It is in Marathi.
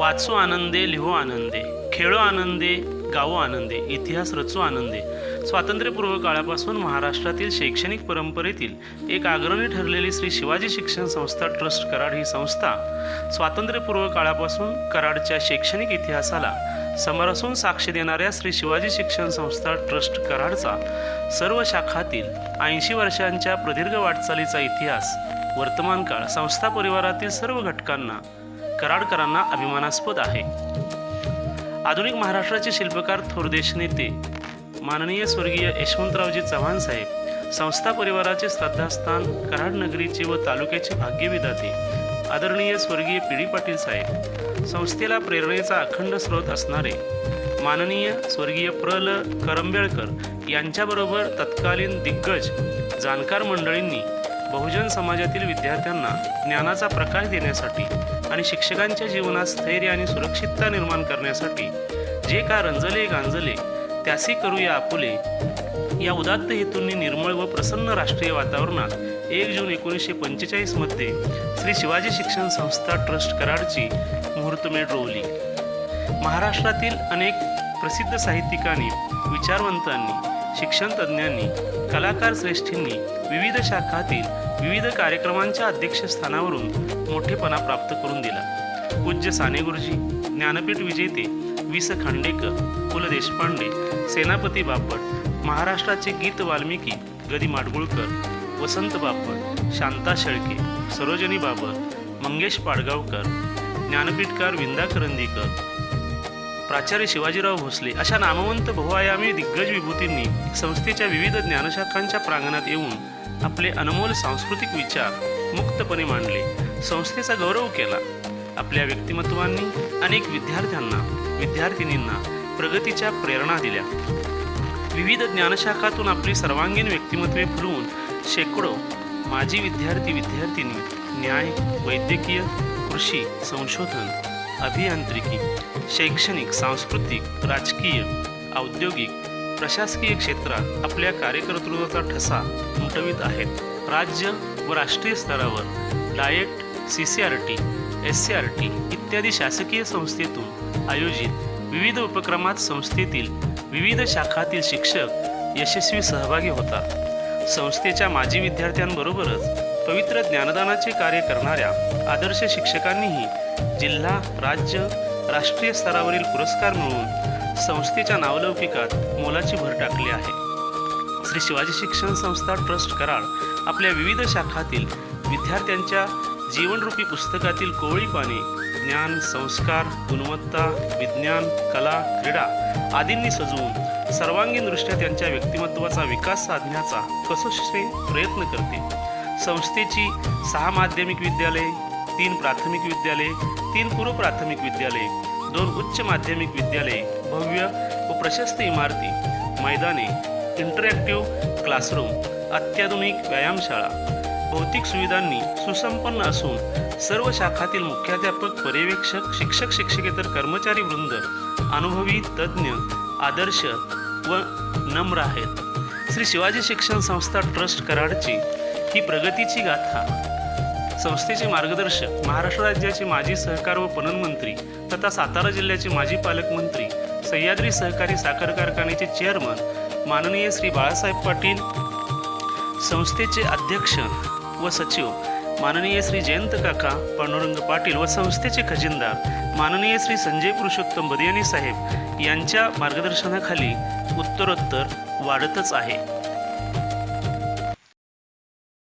वाचू आनंदे लिहो आनंदे खेळो आनंदे गावो आनंदे इतिहास रचू आनंदे. स्वातंत्र्यपूर्व काळापासून महाराष्ट्रातील शैक्षणिक परंपरेतील एक आग्रणी ठरलेली श्री शिवाजी शिक्षण संस्था ट्रस्ट कराड ही संस्था स्वातंत्र्यपूर्व काळापासून कराडच्या शैक्षणिक इतिहासाला समरसून साक्ष देणाऱ्या श्री शिवाजी शिक्षण संस्था ट्रस्ट कराडचा सर्व शाखातील ऐंशी वर्षांच्या प्रदीर्घ वाटचालीचा इतिहास वर्तमान काळ संस्था परिवारातील सर्व घटकांना कराडकरांना अभिमानास्पद आहे. आधुनिक महाराष्ट्राचे शिल्पकार थोरदेश नेते माननीय स्वर्गीय यशवंतरावजी चव्हाण साहेब संस्था परिवाराचे श्रद्धास्थान कराड नगरीचे व तालुक्याचे भाग्यविधाते आदरणीय स्वर्गीय पिढी पाटील साहेब संस्थेला प्रेरणेचा अखंड स्रोत असणारे माननीय स्वर्गीय प्र ल करंबेळकर यांच्याबरोबर तत्कालीन दिग्गज जाणकार मंडळींनी बहुजन समाजातील विद्यार्थ्यांना ज्ञानाचा प्रकाश देण्यासाठी आणि शिक्षकांच्या जीवनात स्थैर्य आणि सुरक्षितता निर्माण करण्यासाठी जे का रंजले गांजले त्यासी करूया आपुले. या उदात्त हेतूंनी निर्मळ व प्रसन्न राष्ट्रीय वातावरणात एक जून एकोणीसशे पंचेचाळीसमध्ये श्री शिवाजी शिक्षण संस्था ट्रस्ट कराडची मुहूर्तमेढ रोवली. महाराष्ट्रातील अनेक प्रसिद्ध साहित्यिकांनी विचारवंतांनी शिक्षणतज्ज्ञांनी कलाकार श्रेष्ठींनी विविध शाखातील विविध कार्यक्रमांच्या अध्यक्षस्थानावरून मोठेपणा प्राप्त करून दिला. पूज्य साने गुरुजी ज्ञानपीठ विजेते वि स खांडेकर पु ल देशपांडे सेनापती बापट महाराष्ट्राचे गीत वाल्मिकी गदी माडगुळकर वसंत बापट शांता शेळके सरोजनी बाबर मंगेश पाडगावकर ज्ञानपीठकार विंदा करंदीकर प्राचार्य शिवाजीराव भोसले अशा नामवंत बहुआयामी दिग्गज विभूतींनी संस्थेच्या विविध ज्ञानशाखांच्या प्रांगणात येऊन आपले अनमोल सांस्कृतिक विचार मुक्तपणे मांडले. संस्थेचा गौरव केला. आपल्या व्यक्तिमत्वांनी अनेक विद्यार्थ्यांना विद्यार्थिनींना प्रगतीच्या प्रेरणा दिल्या. विविध ज्ञानशाखातून आपली सर्वांगीण व्यक्तिमत्वे फुलवून शेकडो माजी विद्यार्थी विद्यार्थिनी न्याय वैद्यकीय कृषी संशोधन अभियांत्रिकी शैक्षणिक सांस्कृतिक राजकीय औद्योगिक प्रशासकीय क्षेत्रात आपल्या कार्यकर्तृत्वाचा ठसा उमटवित आहेत राज्य व राष्ट्रीय स्तरावर DIET C C R T S C R T इत्यादी शासकीय संस्थेतून आयोजित विविध उपक्रमात संस्थेतील विविध शाखातील शिक्षक यशस्वी सहभागी होतात. संस्थेच्या माजी विद्यार्थ्यांबरोबरच पवित्र ज्ञानदानाचे कार्य करणाऱ्या आदर्श शिक्षकांनीही जिल्हा राज्य राष्ट्रीय स्तरावरील पुरस्कार मिळवून संस्थेच्या नावलौकिकात मोलाची भर टाकली आहे. श्री शिवाजी शिक्षण संस्था ट्रस्ट कराड आपल्या विविध शाखातील विद्यार्थ्यांच्या जीवनरूपी पुस्तकातील कोवळी पाने ज्ञान संस्कार गुणवत्ता विज्ञान कला क्रीडा आदींनी सजवून सर्वांगीणदृष्ट्या त्यांच्या व्यक्तिमत्वाचा विकास साधण्याचा कसोशी प्रयत्न करते. संस्थेची सहा माध्यमिक विद्यालये तीन प्राथमिक विद्यालये तीन पूर्व प्राथमिक विद्यालये दोन उच्च माध्यमिक विद्यालये भव्य व प्रशस्त इमारती मैदाने इंटरॅक्टिव्ह क्लासरूम अत्याधुनिक व्यायामशाळा भौतिक सुविधांनी सुसंपन्न असून सर्व शाखातील मुख्याध्यापक पर्यवेक्षक शिक्षक शिक्षकेतर कर्मचारी वृंद अनुभवी तज्ज्ञ आदर्श व नम्र आहेत. श्री शिवाजी शिक्षण संस्था ट्रस्ट कराडची ही प्रगतीची गाथा संस्थेचे मार्गदर्शक महाराष्ट्र राज्याचे माजी सहकार व पणन मंत्री तथा सातारा जिल्ह्याचे माजी पालकमंत्री सह्याद्री सहकारी साखर कारखान्याचे चेअरमन माननीय श्री बाळासाहेब पाटील संस्थेचे अध्यक्ष व सचिव. माननीय श्री जयंत काका पांडुरंग पाटील व संस्थेचे खजिनदार. माननीय श्री संजय पुरुषोत्तम बदियानी साहेब यांच्या मार्गदर्शनाखाली उत्तरोत्तर वाढतच आहे.